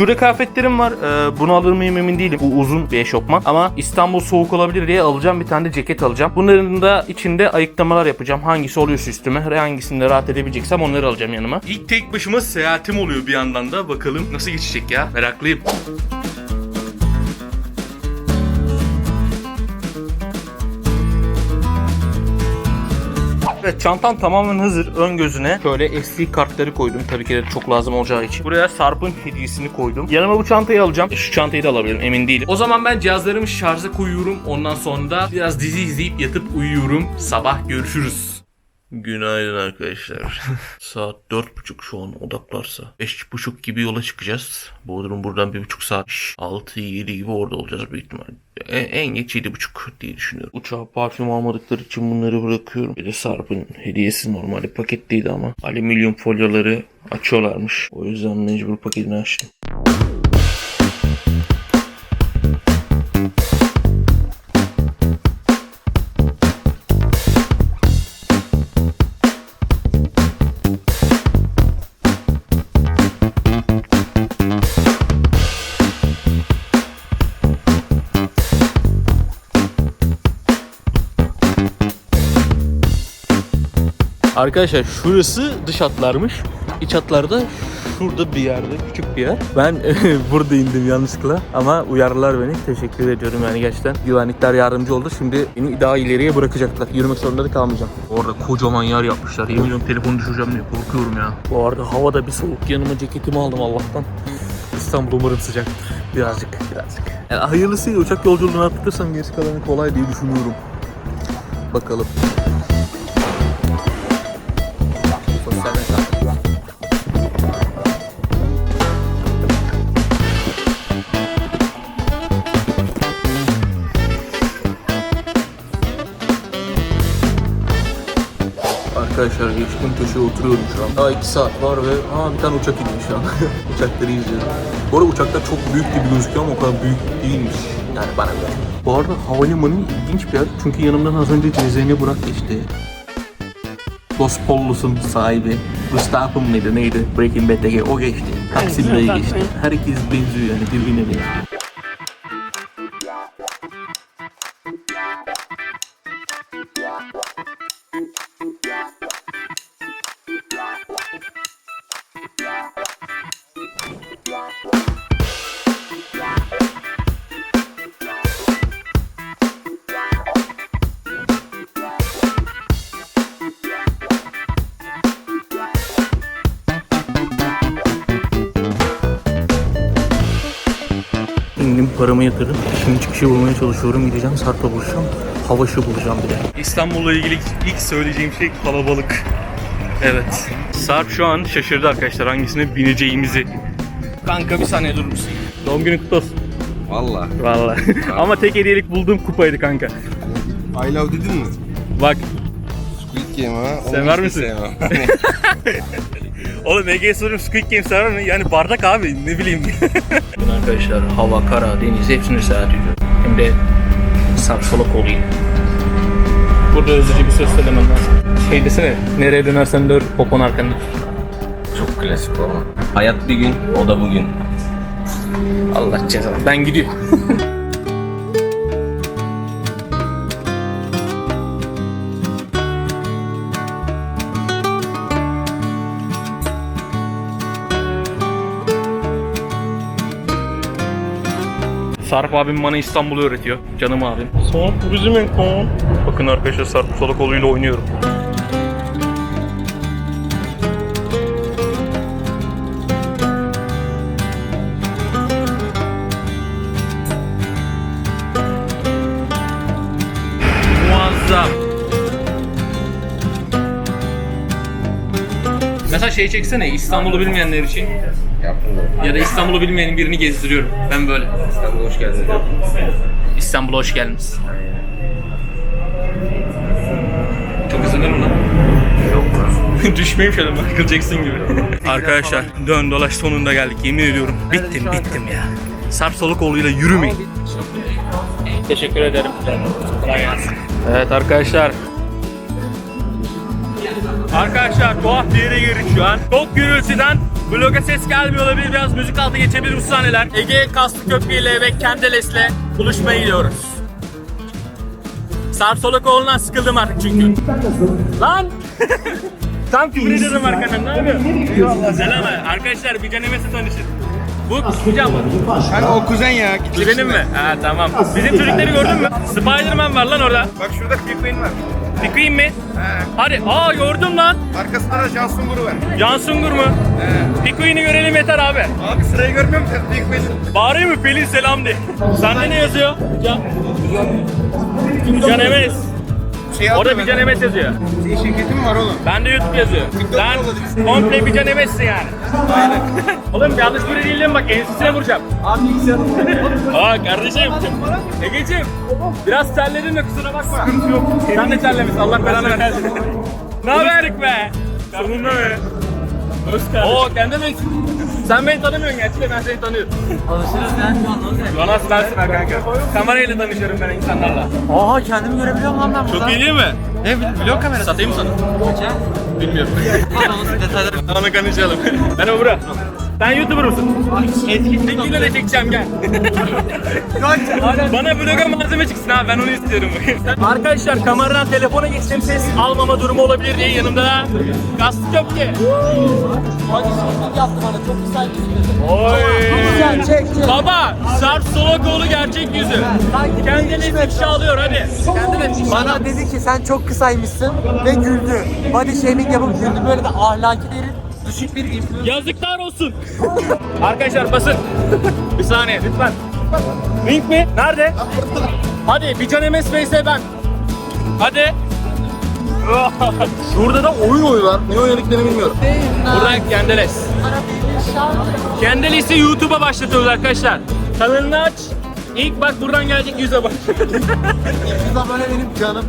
Şurada kıyafetlerim var. Ee, bunu alır mıyım emin değilim. Bu uzun bir eşofman. Ama İstanbul soğuk olabilir diye alacağım. Bir tane de ceket alacağım. Bunların da içinde ayıklamalar yapacağım. Hangisi oluyorsa üstüme. Hangisinde rahat edebileceksem onları alacağım yanıma. İlk tek başıma seyahatim oluyor bir yandan da. Bakalım nasıl geçecek ya. Meraklıyım. Evet çantam tamamen hazır. Ön gözüne şöyle SD kartları koydum. Tabii ki de çok lazım olacağı için. Buraya Sarp'ın hediyesini koydum. Yanıma bu çantayı alacağım. Şu çantayı da alabilirim emin değilim. O zaman ben cihazlarımı şarja koyuyorum. Ondan sonra da biraz dizi izleyip yatıp uyuyorum. Sabah görüşürüz. Günaydın arkadaşlar. saat dört buçuk şu an odaklarsa. Beş buçuk gibi yola çıkacağız. Bodrum buradan bir buçuk saat. Altı yedi gibi orada olacağız büyük ihtimal. En, en geç yedi buçuk diye düşünüyorum. Uçağa parfüm almadıkları için bunları bırakıyorum. Bir de Sarp'ın hediyesi normalde paketteydi ama. Alüminyum folyoları açıyorlarmış. O yüzden mecbur paketini açtım. Arkadaşlar şurası dış hatlarmış. İç hatlarda şurada bir yerde küçük bir yer. Ben burada indim yanlışlıkla ama uyardılar beni. Teşekkür ediyorum yani gerçekten. Güvenlikler yardımcı oldu. Şimdi beni daha ileriye bırakacaklar. Yürümek zorunda da kalmayacağım. Orada kocaman yer yapmışlar. Yemin ediyorum telefonu düşüreceğim diye korkuyorum ya. Bu arada hava da bir soğuk. Yanıma ceketimi aldım Allah'tan. İstanbul umarım sıcak. Birazcık, birazcık. Yani hayırlısıyla uçak yolculuğunu atlatırsam gerisi kalanı kolay diye düşünüyorum. Bakalım. Arkadaşlar geçtim köşeye oturuyorum şu an. Daha 2 saat var ve aa bir tane uçak iniyor şu an. Uçakları izliyorum. Bu arada uçaklar çok büyük gibi gözüküyor ama o kadar büyük değilmiş. Yani bana göre. Bu arada havalimanı ilginç bir yer. Çünkü yanımdan az önce Cezene Burak geçti. Los Pollus'un sahibi Gustavo mıydı neydi Breaking Bad'deki o geçti. Taksim Bey geçti. Herkes benziyor yani birbirine benziyor. İndim paramı yatırdım. Şimdi çıkışı bulmaya çalışıyorum. Gideceğim Sarp'la buluşacağım. Havaşı bulacağım bir de. İstanbul'la ilgili ilk söyleyeceğim şey kalabalık. Evet. Sarp şu an şaşırdı arkadaşlar hangisine bineceğimizi. Kanka bir saniye durur musun? Doğum günün kutlu olsun. Valla. Valla. Ama tek hediyelik bulduğum kupaydı kanka. I love dedin mi? Bak. Squid Game ha. Onu Sever misin? sevmem. Oğlum Ege'ye soruyorum Squid Game sever mi? Yani bardak abi ne bileyim. Arkadaşlar hava, kara, deniz hepsini seyahat ediyor. Hem de solak olayım. Burada özlüce bir söz söylemem lazım. Şey desene, nereye dönersen dön, popon arkanda. Çok klasik ama. Hayat bir gün, o da bugün. Allah cezanı. Ben gidiyorum. Sarp abim bana İstanbul'u öğretiyor. Canım abim. Sarp bizim ekon. Bakın arkadaşlar Sarp Solakoğlu'yla oynuyorum. Muazzam. Mesela şey çeksene İstanbul'u bilmeyenler için Yaptım da. ya da İstanbul'u bilmeyen birini gezdiriyorum. Ben böyle. İstanbul'a hoş geldin. İstanbul'a hoş geldiniz. Çok lan. Yok lan. Düşmeyeyim şöyle Michael Jackson gibi. Arkadaşlar dön dolaş sonunda geldik yemin ediyorum. Bittim bittim ya. Sarp Solukoğlu'yla yürümeyin. Teşekkür ederim. Kolay gelsin. Evet arkadaşlar. Arkadaşlar tuhaf bir yere girdik şu an. Çok gürültüden vloga ses gelmiyor olabilir. Biraz müzik altı geçebilir bu sahneler. Ege Kaslı Köprü ile ve Kendeles'le buluşmaya gidiyoruz. Sarp Solakoğlu'ndan sıkıldım artık çünkü. Lan! Tam küfür ediyorum arkadan. Ne yapıyorsun? Eyvallah. Selam. Arkadaşlar bir denemesi tanışın. Bu hocam Hani o kuzen ya. Git benim mi? Ha tamam. Bizim çocukları gördün mü? Spiderman var lan orada. Bak şurada Pickwick var. Pickwick mi? Hadi. Aa gördüm lan. Arkasında da Can Sungur var. Can Sungur mu? Pickwick'i görelim yeter abi. Abi sırayı görmüyor musun? Pickwick. Bağırayım mı? Pelin selam de. Sende ne yazıyor? Can. Can Emes. Şey Orada bir Can Emes yazıyor. ben. Şirketim var oğlum. Bende YouTube yazıyor. Yolladık. komple bir Can Emes'sin yani. Aynen. Oğlum yanlış biri değilim bak ensesine vuracağım. Abi bilgisayarım. Aa kardeşim. Egeciğim. Biraz terledin de kusura bakma. Sıkıntı yok. Sen de terlemişsin. Allah belanı versin. ne haberlik be? Sonunda be. Özkan. Oo kendin Sen beni tanımıyorsun gerçi de ben seni tanıyorum. Alışırız lan şu an nasıl? Jonas ben kanka. Kamerayla tanışıyorum ben insanlarla. Oha kendimi görebiliyor muyum lan ben burada? Çok iyi değil mi? Ne vlog kamerası? Satayım mı sana? Kaça? Bilmiyorum. Detayları? Onu konuşalım. Ben Umra. Sen YouTuber mısın? Etkinlikle de çekeceğim gel. Bana vloga malzeme çıksın abi ben onu istiyorum. Arkadaşlar kameradan telefona geçsem ses almama durumu olabilir diye yanımda Gazlı Köpke. Hadi şimdi yaptı bana çok güzel. Oy. Baba Sarp Solokoğlu gerçek yüzü. Kendini ifşa alıyor hadi. Kendine ifşa Bana dedi ki sen çok kısaymışsın ve güldü. Body shaming yapıp güldü böyle de ahlaki değil. Düşük bir influencer. Yazıklar olsun. Arkadaşlar basın. bir saniye lütfen. Link mi? Nerede? Hadi bir can MS Space'e ben. Hadi. Şurada da oyun oynuyorlar. Ne oynadıklarını bilmiyorum. Buradan Kendeles. Kendeles'i YouTube'a başlatıyoruz arkadaşlar. Kanalını aç. İlk bak buradan gelecek yüze bak. Güzel böyle benim canım.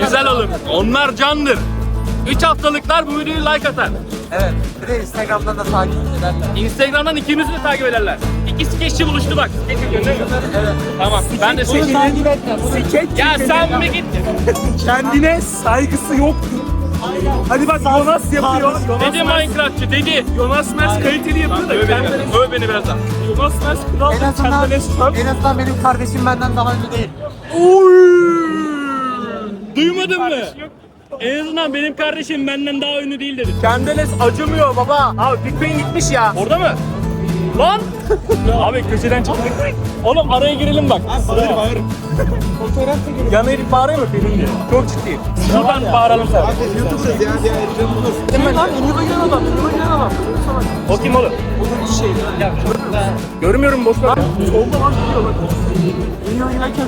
Güzel oğlum. Onlar candır. 3 haftalıklar bu videoyu like atar. Evet. Bir de Instagram'dan da takip ederler. Instagram'dan ikimizi de takip ederler. İki skeççi buluştu bak. Skeç yapıyorsun değil mi? Evet. Tamam. Ben de Bunu skeç. takip etme. Bunu Ya sen mi git? kendine saygısı yok. Hadi bak Jonas yapıyor. Dedi Minecraftçı dedi. Jonas Mers kaliteli yapıyor da Öv beni, kendine. öv beni biraz daha. Jonas Mers kral en azından, kendine en azından benim kardeşim benden daha ünlü değil. Duymadın mı? En azından benim kardeşim benden daha ünlü değil dedi. Kendeles acımıyor baba. Abi Big Bang gitmiş ya. Orada mı? Lan! Abi köşeden çıktık. Oğlum araya girelim bak. Bağır bağır. Yana edip bağırıyor mu Pelin diye? Çok ciddiyim. Şuradan bağıralım sen. YouTube'dayız ya. Diğer YouTube'da. Değil mi lan? Ünlü bıyıklı adam. Ünlü bıyıklı adam. O kim oğlum? şey. Görmüyorum boş ver. Solda lan gidiyor bak. Dünya oynarken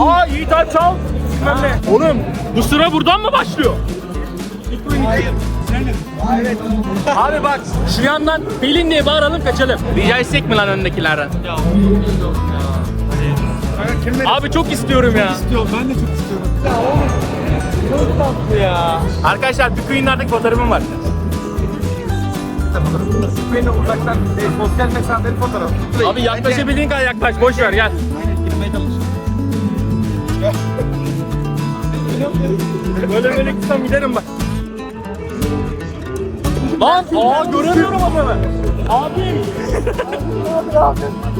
Aa Yiğit Alp çal. Bilmem ne. Oğlum bu sıra buradan mı başlıyor? Abi bak şu yandan Pelin diye bağıralım kaçalım. Rica etsek mi lan öndekilerden? Abi çok istiyorum ya. Yok ben de çok istiyorum. ya. Arkadaşlar bir Queen'lerdeki fotoğrafım var. Pickwick'le uzaktan e, sosyal mesafeli fotoğraf. Abi yaklaşabildiğin kadar yaklaş. Boş ver gel. Böyle böyle gitsem giderim bak. Lan aa göremiyorum adamı. Abim.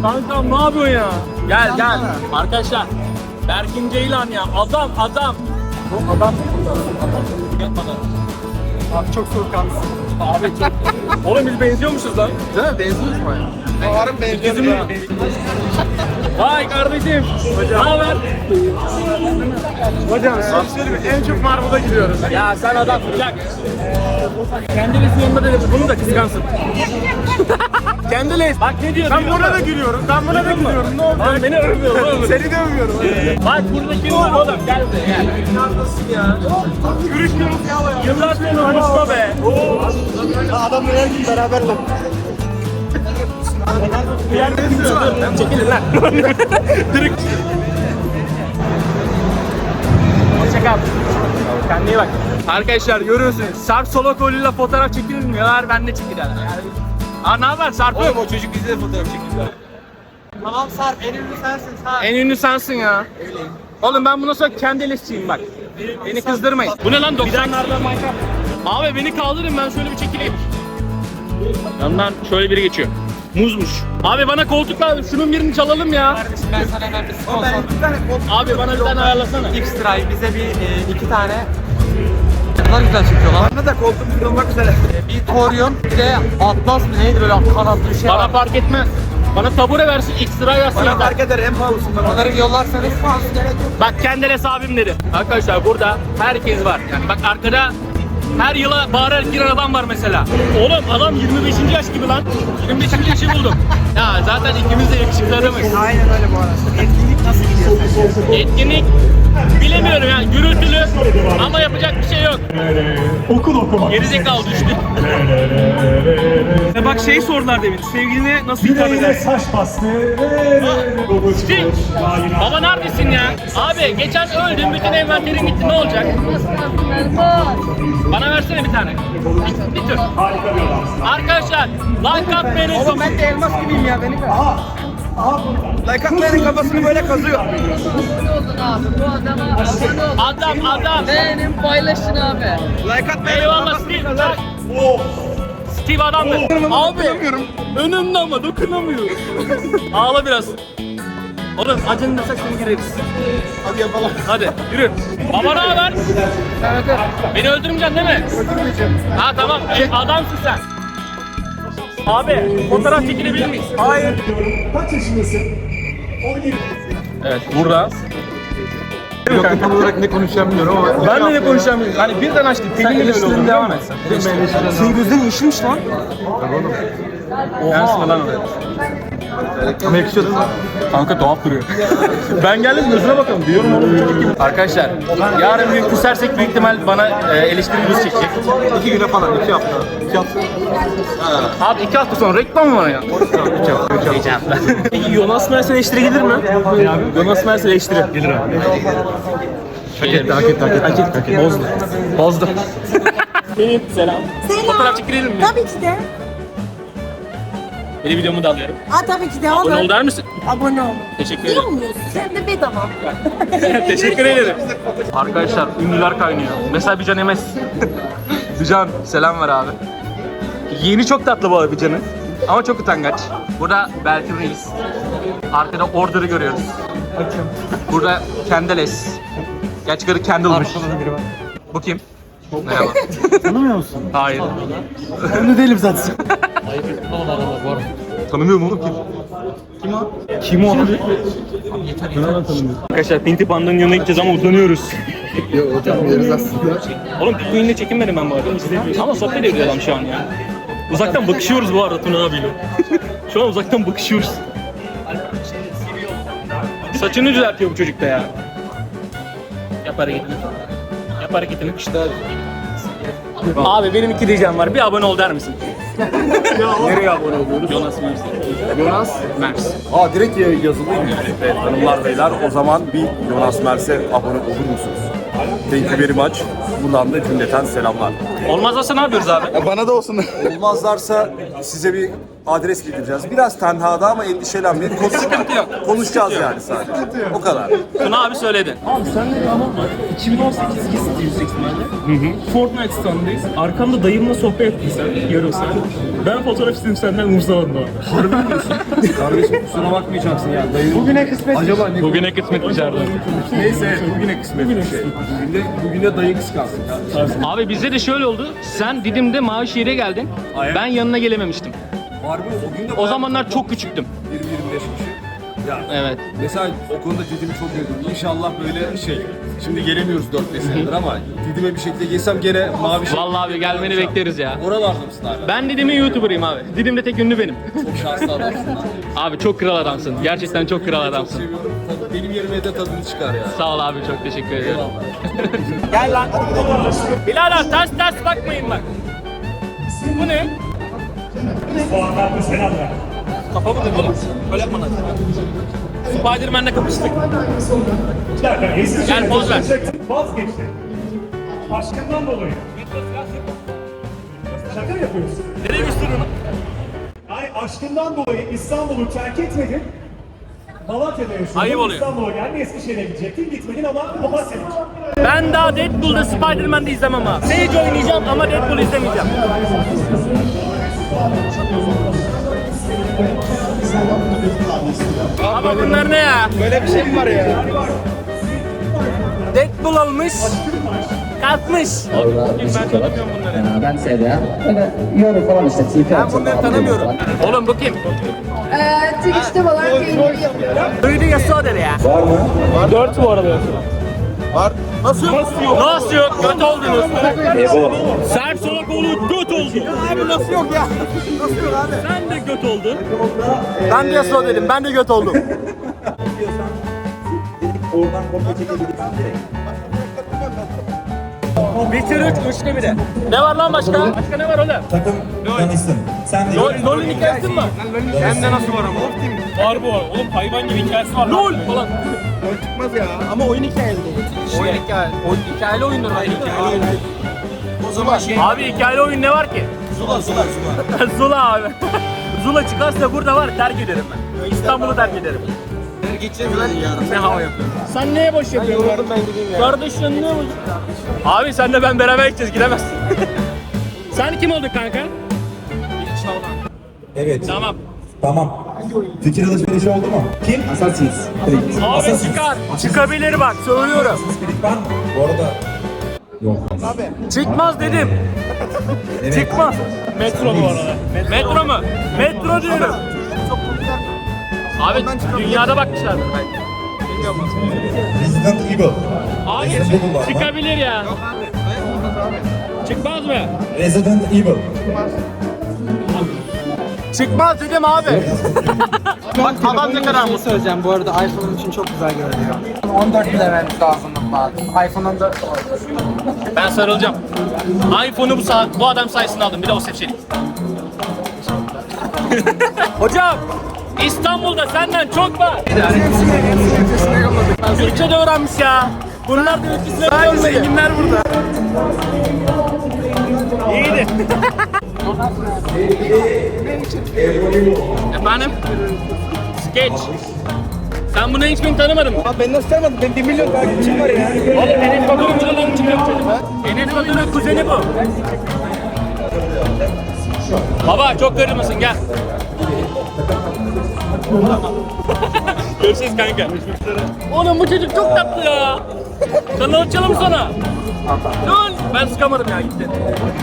Kankam ne yapıyorsun ya? Gel gel. Arkadaşlar. Berkin Ceylan ya. Adam adam. Bu adam. Abi çok soğukkanlısın. Abi çok. Oğlum biz benziyormuşuz lan. Değil mi? Benziyoruz ya? Ağrım benziyoruz ya. Vay kardeşim. Ne haber? Hocam en çok marmuda gidiyoruz. Ya sen adam bırak. Kendiniz yanında dedi bunu da kıskansın. Kendiniz. Bak ne diyor? Ben buna da gülüyorum. Ben buna da gülüyorum. Ne oldu? Lan beni övmüyor oğlum. Seni de övüyorum. Bak buradaki var oğlum gel buraya gel. Yürüyüş yürüyüş ya. Yıllar sonra konuşma be. Adam her gün beraberler. Çekilin lan. Direkt. Hoşçakal. Kendine iyi bak. Arkadaşlar görüyorsunuz. Sarp Solokoğlu'yla fotoğraf çekilmiyorlar. Ben de çekilirler. Yani... Aa ne haber Sarp'ım? Oğlum o çocuk bizde de fotoğraf çekiyor. Tamam Sarp en ünlü sensin Sarp. En ünlü sensin ya. Oğlum ben bundan sonra kendi listeyim bak. Beni kızdırmayın. Bu ne lan 90? Abi beni kaldırın ben şöyle bir çekileyim. Yandan şöyle biri geçiyor. Muzmuş. Abi bana koltuk lazım. Şunun birini çalalım ya. Ben sana hemen bir sponsor. Abi bana bir tane ayarlasana. X-Try bize bir e, iki tane ne kadar güzel çekiyorlar. Bana da koltuk kırılmak üzere. Bir Torium bir de Atlas mı neydi böyle kanatlı bir şey Bana var. fark etmez. Bana tabure versin, ekstra versin. Bana yeter. fark eder en pahalısın bana. Onları yollarsanız Bak kendi hesabım dedi. Arkadaşlar burada herkes var. Yani bak arkada her yıla bağırarak giren adam var mesela. Oğlum adam 25. yaş gibi lan. 25. yaşı buldum. Ya zaten ikimiz de yakışıklı adamız. Aynen öyle bu arada. Etkinlik nasıl gidiyor sence? Etkinlik bilemiyorum yani gürültülü ama yapacak bir şey yok. Okul okumak. Gerizekalı düştü. E bak şey sordular demin. Sevgiline nasıl hitap Bileğine edersin? saç pastı. Steve, baba neredesin ya? Abi geçen öldüm bütün envanterin gitti ne olacak? Bana versene bir tane. Bir, bir tür. Arkadaşlar like atmayı Oğlum ben de elmas gibiyim ya beni ver. Like atmayanın kafasını böyle kazıyor. oldun abi. Bu adama abone ol. Adam adam. Beğenin paylaşın abi. Like atmayanın Eyvallah kafasını Steve. kazıyor. Steve adamdır. Abi önümde ama dokunamıyorum. Ağla biraz. Oğlum acınırsak seni gireriz. Hadi yapalım. Hadi yürü. Baba ne haber? Beni öldürmeyeceksin değil mi? Öldürmeyeceğim. Ha tamam. E, adamsın sen. Abi fotoğraf çekilebilir miyiz? Hayır. Kaç yaşındasın? 17. Evet burada. Tam olarak ne konuşacağım bilmiyorum ama. Ben de ne konuşamıyorum. Hani birden de böyle oldu. devam et sen. Senin gözlerin yeşilmiş lan. Yansıma lan oraya. Ama yakışıyor değil mi? Kanka tuhaf duruyor. ben geldim gözüne bakalım diyorum oğlum çocuk gibi. Arkadaşlar yarın bir gün küsersek büyük ihtimal bana e, eleştiri videosu çekecek. İki güne falan, iki hafta. İki hafta. Abi iki hafta sonra reklam mı var ya? Diyeceğim. Peki Jonas Mersin eleştiri gelir mi? Abi? Jonas Mersin eleştiri. Gelir abi. Hak etti, hak etti, hak etti. Hak etti. Bozdu. Bozdu. Benim selam. Fotoğraf çekilelim mi? Tabii ki de. Benim videomu da alıyorum. Ha tabii ki de Abone ol olur. der misin? Abone ol. Teşekkür Niye ederim. olmuyorsun? Sen de bedava. Teşekkür ederim. Arkadaşlar ünlüler kaynıyor. Mesela Bican Emes. Bican selam ver abi. Yeni çok tatlı bu arada Bican'ı. Ama çok utangaç. Burada Belki Reis. Arkada Order'ı görüyoruz. Burada Kendeles. Gerçek adı Candle'mış. Bu kim? Merhaba. Tanımıyor musun? Hayır. Ünlü değilim zaten. Tanımıyorum oğlum kim? Kim o? Arkadaşlar Pinti Panda'nın yanına gideceğiz ama utanıyoruz. Yok yeriz aslında. Oğlum Pitbull'le çekinmedim ben bu arada. Ama sohbet ediyor adam şu an ya. Uzaktan bakışıyoruz bu arada Tuna abiyle. Şu an uzaktan bakışıyoruz. Saçını düzeltiyor bu çocuk da ya. Yap hareketini. Yap hareketini. İşte Abi benim iki diyeceğim var. Bir abone ol der misin? Nereye abone oluyoruz? Jonas Mers. Jonas Mers. Aa direkt ya- yazılıyım yani. Evet hanımlar beyler o zaman bir Jonas Mers'e abone olur musunuz? Thank you very much. Bundan da cümleten selamlar. Olmazsa ne yapıyoruz abi? Bana da olsun. Olmazlarsa size bir adres bildireceğiz. Biraz tenhada ama endişelenmeyin. Sıkıntı yok. Konuşacağız yani sadece. O kadar. Tuna abi söyledi. Abi senle bir anım var. 2018 gizli yüksek ihtimalle. Fortnite standındayız. Arkamda dayımla sohbet ettin sen. Yarım saat. Ben fotoğraf istedim senden umursamadım abi. Harbi mi diyorsun? Kardeşim kusura bakmayacaksın ya. Dayı... Bugüne kısmet. Acaba ne? Bugüne kısmet dışarıda. Neyse bugüne kısmet bir şey. Bugün de, bugün de dayı kıskansın. Abi bizde de şöyle oldu. Sen Didim'de Mavişehir'e geldin. Ben yanına gelememiştim. Harbi o gün de O zamanlar çok küçüktüm. 20-25 kişi. Ya Evet. Mesela o konuda Didim'i çok gördüm. İnşallah böyle şey, şimdi gelemiyoruz 4-5 senedir ama Didim'e bir şekilde gelsem gene mavi şey. Vallahi abi gelmeni bekleriz ya. Oralarda mısın abi? Ben Didim'in YouTuber'ıyım abi. Didim'de tek ünlü benim. Çok şanslı adamsın abi. Abi çok kral adamsın. Gerçekten çok kral Çok adamsın. seviyorum. Tadı- Benim yerime de tadını çıkar ya. Sağ ol abi çok teşekkür ederim. Gel lan. Bilader ters ters bakmayın bak. Bu ne? Kafa mı oğlum? Böyle yapma lan. Spiderman'le kapıştık. Gel poz ver. Aşkından dolayı. Şaka yapıyorsun? Nereye gösteriyorsun? Ay aşkından dolayı İstanbul'u terk etmedin. Malatya'da yaşıyordun. Ayıp oluyor. İstanbul'a geldin Eskişehir'e gidecektin. Gitmedin ama Malatya'ya Ben daha Deadpool'da Spider-Man'de izlemem ha. Sage oynayacağım ama Deadpool izlemeyeceğim. Ama bunlar ne ya? Böyle bir şey mi var ya? Deadpool olmuş. Kalkmış. Ben sevdim. Böyle yorum falan işte. Ben bunları tanımıyorum. Oğlum bu kim? Ee, Twitch'te falan yapıyorum. Duydu ya soder ya. Var mı? Var. Dört bu arada. Var. Nasıl yok? Nasıl yok? Göt oldunuz. Serp Solakoğlu göt oldu. Abi nasıl yok ya? Nasıl yok abi? Sen de göt oldun. Ben de Yasuo dedim. Ben de göt oldum. Bitir üç, üçlü bir de. Ne var lan başka? Başka ne var oğlum? Takım tanısın. Sen de LOL, LOL'ün hikayesi mi var? Hem de nasıl var ama? Var bu arada. Oğlum hayvan gibi hikayesi var. LOL falan. Çıkmaz ya. Ama oyun hikayeli de. Oyun hikaye. O hikayeli oyundur. Hayır hikayeli oyun. Zaman şey... Abi hikayeli oyun ne var ki? Zula, Zula, Zula. Zula abi. Zula çıkarsa burada var terk ederim ben. İstanbul'u terk ederim. Geçeceğiz lan yarın. Ne hava yapıyorsun? Sen neye boş yapıyorsun? Ben gideyim ya. Kardeşin ne boş? Abi senle ben beraber gideceğiz gidemezsin. Sen kim oldun kanka? Evet. Tamam. Tamam. Fikir alışverişi oldu mu? Kim? Assassin's Creed. Abi çıkar. Çıkabilir bak söylüyorum. Assassin's Creed var mı? Bu arada yok. Çıkmaz dedim. Çıkmaz. Metro bu arada. Metro mu? Metro diyorum. Abi dünyada bakmışlardır belki. Resident Evil. Abi Resident Evil var çıkabilir ya. Çıkmaz mı? Resident Evil. Çıkmaz dedim abi. Bak adam ne kadar Bir şey söyleyeceğim. Bu arada iPhone'un için çok güzel görünüyor. 14 bile vermiş lazım lazım. iPhone'un da Ben sarılacağım. iPhone'u bu, sa- bu adam sayesinde aldım. Bir de o seçelim. Hocam İstanbul'da senden çok var. Türkçe de öğrenmiş ya. Bunlar da ülkesine görmedi. Zenginler burada. İyiydi. Efendim? Sketch. Sen bunu hiç beni tanımadın mı? Abi ben nasıl tanımadım? Benim 1 milyon takipçim var ya. Oğlum Enes Batur'un buradan çıkıyor. Enes Batur'un kuzeni bu. Baba çok kırılmasın gel. Görüşürüz kanka. Oğlum bu çocuk çok tatlı ya. Kanal açalım sana. Dur. Ben sıkamadım ya gitti.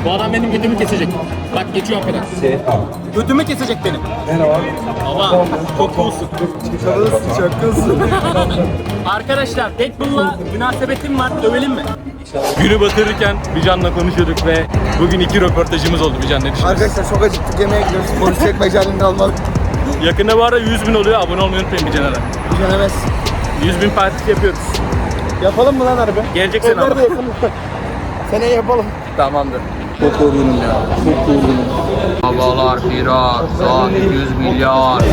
Bu adam benim götümü kesecek. Bak geçiyor arkadan. Götümü kesecek benim. Baba çok coolsun. Çok kızsın. Arkadaşlar Deadpool'la münasebetim var. Dövelim mi? Günü batırırken Bican'la konuşuyorduk ve bugün iki röportajımız oldu Bican ne düşünüyorsun? Arkadaşlar çok acıktık yemeğe gidiyoruz. Polis çekmek halinde almadık. Yakında bu arada 100 bin oluyor. Abone olmayı unutmayın Bican'a da. Gücenemez. 100 bin partisi yapıyoruz. Yapalım mı lan harbi? Gelecek sene ama. Nerede? Seneye yapalım. Tamamdır. Çok yorgunum ya. Çok yorgunum. Havalar bira, saat 100 milyar.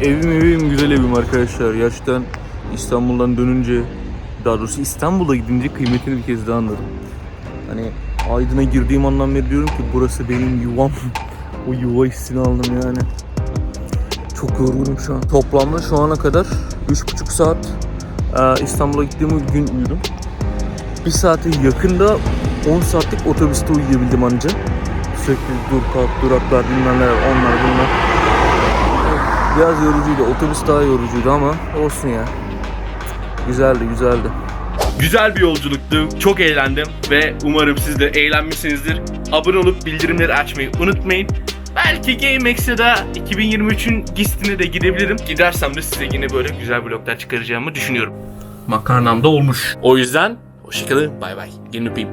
Evim evim güzel evim arkadaşlar. Gerçekten İstanbul'dan dönünce daha doğrusu İstanbul'a gidince kıymetini bir kez daha anladım. Hani Aydın'a girdiğim andan beri diyorum ki burası benim yuvam. o yuva hissini aldım yani. Çok yorgunum şu an. Toplamda şu ana kadar 3,5 saat e, İstanbul'a gittiğim gün uyudum. Bir saate yakında 10 saatlik otobüste uyuyabildim anca. Sürekli dur kalk duraklar bilmem onlar bunlar. Biraz yorucuydu. Otobüs daha yorucuydu ama olsun ya. Güzeldi, güzeldi. Güzel bir yolculuktu. Çok eğlendim ve umarım siz de eğlenmişsinizdir. Abone olup bildirimleri açmayı unutmayın. Belki GameX'e de 2023'ün gistine de gidebilirim. Gidersem de size yine böyle güzel vloglar çıkaracağımı düşünüyorum. Makarnam da olmuş. O yüzden hoşçakalın. Bay bay. Gelin öpeyim.